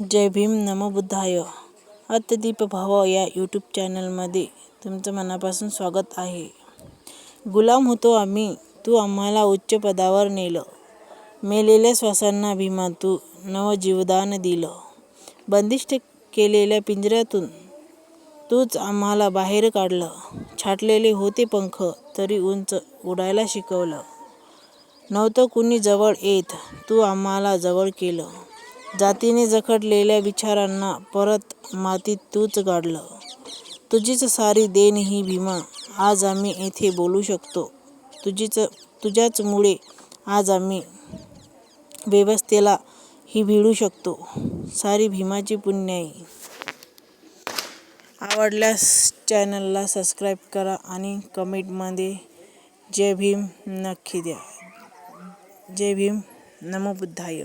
जय भीम नमो बुद्धाय. अत्यदीप भाव या यूट्यूब चॅनलमध्ये तुमचं मनापासून स्वागत आहे. गुलाम होतो आम्ही तू आम्हाला उच्च पदावर नेलं. मेलेल्या श्वासांना भीमा तू नवजीवदान दिलं. बंदिष्ट केलेल्या पिंजऱ्यातून तूच आम्हाला बाहेर काढलं. छाटलेले होते पंख तरी उंच उडायला शिकवलं. नव्हतं कुणी जवळ येत तू आम्हाला जवळ केलं. जातीने जखडलेल्या विचारांना परत मातीत तूच गाडलं. तुझीच सारी देण ही भीमा. आज आम्ही येथे बोलू शकतो. तुझीच तुझ्याचमुळे आज आम्ही व्यवस्थेला ही भिडू शकतो. सारी भीमाची पुण्याई. आवडल्यास चॅनलला सबस्क्राईब करा आणि कमेंटमध्ये जय भीम नक्की द्या. जय भीम नमो बुद्धाय